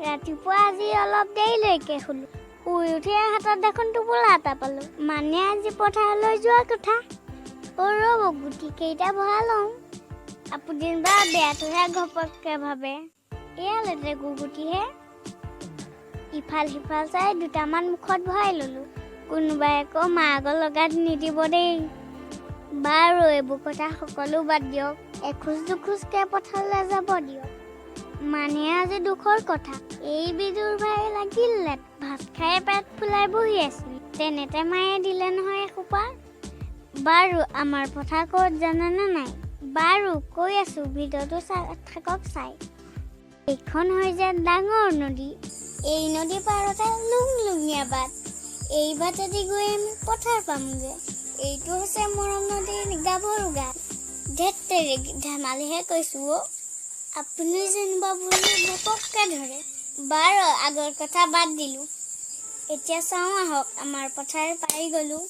ৰাতিপুৱা আজি অলপ দেৰিলৈকে শুলো। শুই উঠি হাতত দেখোন টোপোলা এটা পালো। মানে আজি পথাৰলৈ যোৱা কথা। অ' ৰ'ব গুটি কেইটা ভৰাই লওঁ। আপুনি বা বেয়াটোহে ঘপককৈ ভাবে। এয়া লেতেকু গুটিহে। ইফাল সিফাল চাই দুটামান মুখত ভৰাই ল'লোঁ। কোনোবাই আকৌ মাকৰ লগাত নিদিব দেই। বাৰু এইবোৰ কথা সকলো বাদ দিয়ক। এখোজ দুখোজকৈ পথাৰলৈ যাব দিয়ক। মানে আজি দুখৰ কথা। এই বিদুৰ ভাই লাগিল লেট ভাত খাই পেট ফুলাই বহি আছিল তেনেতে মায়ে দিলে নহয় এসোপা। বাৰু আমাৰ পথাৰ ক'ত জানেনে নাই? বাৰু কৈ আছোঁ চাই থাকক চাই। এইখন হৈছে ডাঙৰ নদী। এই নদী পাৰতে লুং লুঙীয়া বাট। এই বাটেদি গৈ আমি পথাৰ পামগৈ। এইটো হৈছে মৰম নদীৰ গাভৰু গাত। তেৰি ধেমালিহে কৈছোঁ অ' আপুনি যেনিবা বুলি ঘপককৈ ধৰে। বাৰু আগৰ কথা বাদ দিলোঁ। এতিয়া চাওঁ আহক আমাৰ পথাৰ পাৰি গ'লোঁ।